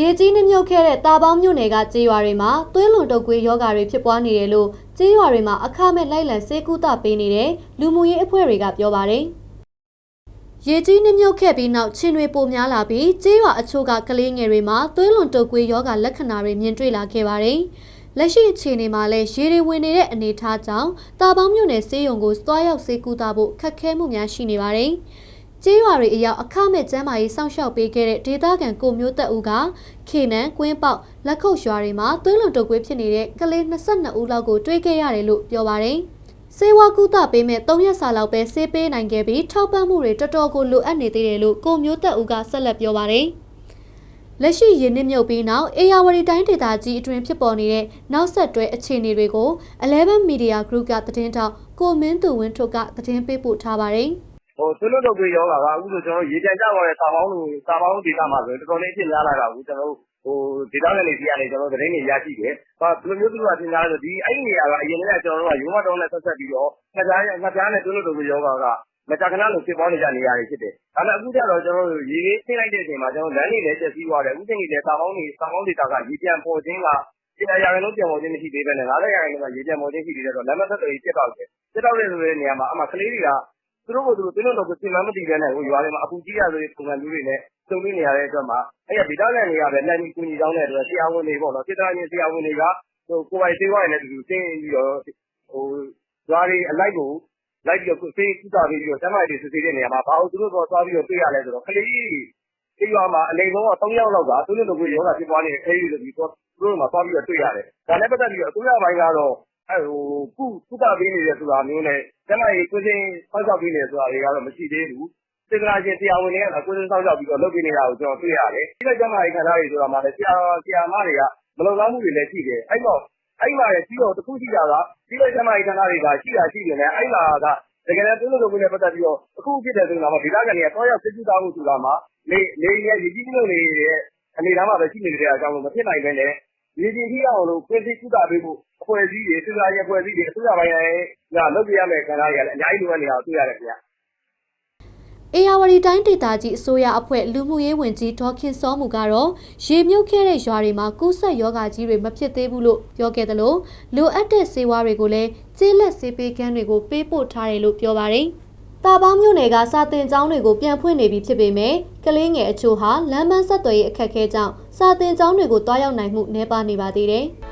ရေကြီးနှမြုပ်ခဲ့တဲ့တာပေါင်းမြို့နယ်ကကြေးရွာတွေမှာသွေးလွန်တုပ်ကွေးယောဂါတွေဖြစ်ပွားနေတယ်လို့ကြေးရွာတွေမှာအခမဲ့လိုက်လံစေကူတာပေးနေတဲ့လူမှုရေးအဖွဲ့တွေကပြောပါတယ်။ရေကြီးနှမြုပ်ခဲ့ပြီးနောက်ချင်းတွေပိုများလာပြီးကြေးရွာအချို့ကကလေးငယ်တွေမှာသွေးလွန်တုပ်ကွေးယောဂါလက္ခဏာတွေမြင်တွေ့လာခဲ့ပါတယ်။လက်ရှိအခြေအနေမှာလည်းရေတွေဝင်နေတဲ့အနေအထားကြောင့်တာပေါင်းမြို့နယ်စေယုံကိုသွားရောက်စေကူတာဖို့ခက်ခဲမှုများရှိနေပါတယ်။ ကျေးရွာတွေအရောက်အခမဲ့ကျမ်းမာရေးစောင့်ရှောက်ပေးခဲ့တဲ့ဒေသခံကိုမျိုးသက်ဦးကခေနန်ကွင်းပေါက်လက်ခုပ်ရွာတွေမှာသွေးလွန်တုပ်ကွေးဖြစ်နေတဲ့ကလေး22ဦးလောက်ကိုတွေ့ခဲ့ရတယ်လို့ပြောပါတယ်။စေဝါကုသပေးမဲ့3ရက်စာလောက်ပဲဆေးပေးနိုင်ခဲ့ပြီးထောက်ပံ့မှုတွေတော်တော်ကိုလိုအပ်နေသေးတယ်လို့ကိုမျိုးသက်ဦးကဆက်လက်ပြောပါတယ်။လက်ရှိရင်းနှမြုပ်ပြီးနောက်အေယာဝတီတိုင်းဒေသကြီးအတွင်းဖြစ်ပေါ်နေတဲ့နောက်ဆက်တွဲအခြေအနေတွေကို11 Media Group ကသတင်းတောက်ကိုမင်းသူဝင်းထွတ်ကသတင်းပေးပို့ထားပါတယ်။ဟို သွေးလွတ်တုပ်ကွေးရောဂါက အခုဆို ကျွန်တော်ရေပြန်ကြသွားတဲ့စာပေါင်းတွေစာပေါင်းဒေတာမှာဆိုတော်တော်လေး အဖြစ်များလာတာကိုကျွန်တော်တို့ဟိုဒေတာနယ်တွေစီကနေကျွန်တော်သတင်းတွေ ရရှိတယ်။ဟာဘယ်လိုမျိုး သူကသင်ကြားလဲဆိုဒီအဲ့ဒီနေရာက အရင်ကကျွန်တော်တို့ကရုံးမတော်နဲ့ ဆက်ဆက်ပြီးတော့ ငှက်ပြားငှက်ပြားနဲ့ သွေးလွတ်တုပ်ကွေးရောဂါက မကြာခဏလို ဖြစ်ပေါ်နေကြနေရာတွေဖြစ်တယ်။ဒါပေမဲ့အခုကျတော့ကျွန်တော်တို့ရေလေးထိလိုက်တဲ့အချိန်မှာကျွန်တော်လမ်းတွေလည်းကျက်စီးသွားတယ်။အခုချိန်ကြီးလည်းစာပေါင်းတွေစာပေါင်းဒေတာကရေပြန်ပေါ်ခြင်းကတရားရာခိုင်နှုန်း ပြန်ပေါ်ခြင်း မရှိသေးဘဲနဲ့90ရာခိုင်နှုန်းကရေပြန်ပေါ်ခြင်း ရှိသေးတယ်တော့လမ်းမဆက်သွယ်ရေး ပြတ်တော့တယ်။ပြတ်တော့တဲ့ဆိုတဲ့နေရာမှာအမှကလေးတွေက သူတို့ကိုသူတို့တင်းလို့တော့ပြင်မမသိတဲ့နဲ့ဟိုရွာတွေမှာ အပူကြီးရဆိုတဲ့ ပုံစံမျိုးတွေနဲ့စုံနေနေရတဲ့အတွက်မှာအဲ့ရဗီတာကန်တွေကပဲလက်ပြီး ကူညီတောင်းတဲ့အတွက် ဆရာဝန်တွေပေါ့နော် စေတနာရှင် ဆရာဝန်တွေကဟိုကိုယ်ပိုင်သေးဝါးရတဲ့တူတူတင်းပြီးတော့ဟိုရွာတွေအလိုက်ကို လိုက်ပြီးတော့စေးကုသပြီးပြီးတော့ ကျမတွေစစ်ဆေးတဲ့နေရာမှာ ဘာလို့သူတို့တော့သွားပြီးတော့ တွေ့ရလဲဆိုတော့ ကလေးကြီးဒီရွာမှာ အနေဆုံးက3ယောက်လောက်ကသူတို့တို့ကိုယောဂဖြစ်ပွားနေတဲ့အဲဒီလိုပြီးတော့သူတို့မှာ သွားပြီးတော့ တွေ့ရတယ် ဒါနဲ့ ပတ်သက်ပြီးတော့ အစိုးရဘိုင်းကတော့အဲဟို ကုကုသပေးနေတယ်ဆိုတာမျိုးနဲ့ ကျမကြီးကိုချင်းဖောက်ချပေးနေဆိုတာတွေကတော့ မရှိသေးဘူး စေတနာရှင် ဆရာဝန်တွေကကိုချင်းစောက်ချပြီးတော့ လုပ်ပေးနေတာကို ကျွန်တော်တွေ့ရတယ်ဒီလိုကျမကြီးခန္ဓာတွေဆိုတာမှလည်း ဆရာ ဆရာမတွေက မလုံလောက်မှုတွေလည်း ရှိတယ် အဲ့တော့ အဲ့မှာလည်းပြီးတော့တခုရှိတာကဒီလိုကျမကြီးခန္ဓာတွေကရှိတာရှိနေတယ်အဲ့မှာက တကယ်လည်းသူတို့လိုမျိုးနဲ့ ပတ်သက်ပြီးတော့အခုဖြစ်တဲ့ဆိုတော့ဒေသခံတွေကတော့ရောက်စိတ်ကူးသားမှုဆိုတာမှာ နေနေရရည်ကြီးလို့နေတဲ့ အနေအထားမှာပဲ ရှိနေတဲ့အကြောင်းလို့မဖြစ်နိုင် ပဲနဲ့ရေကြီးထိအောင်လို့ပြင်ဆင်ကုသပေးဖို့ အဖွဲ့အစည်းတွေစစ်သားရေးအဖွဲ့အစည်းတွေ အစိုးရပိုင်းရဲ့ကလုပ်ပြရမယ့်ခန္ဓာတွေကလည်း အများကြီး လိုအပ်နေတာကို တွေ့ရတယ်ခင်ဗျာအေယာဝတီတိုင်းဒေသကြီး အစိုးရအဖွဲ့ လူမှုရေးဝန်ကြီး ဒေါခင်စောမူကတော့ ရေမြုပ်ခဲ့တဲ့ ရွာတွေမှာ ကူးစက်ယောဂါကြီးတွေ မဖြစ်သေးဘူးလို့ ပြောခဲ့တယ်လို့လိုအပ်တဲ့ ဆေးဝါးတွေကိုလည်း ကျေးလက်ဆေးပေးကမ်းတွေကို ပေးပို့ထားတယ်လို့ ပြောပါတယ်။ တာပေါင်းမြို့နယ်ကစာတင်ကျောင်းတွေကိုပြန်ဖွင့်နေပြီဖြစ်ပေမဲ့ကလေးငယ်အချို့ဟာလမ်းမဆက်သွယ်ရေးအခက်အခဲကြောင့်စာတင်ကျောင်းတွေကိုတွားရောက်နိုင်မှုနှဲပါနေပါသေးတယ်။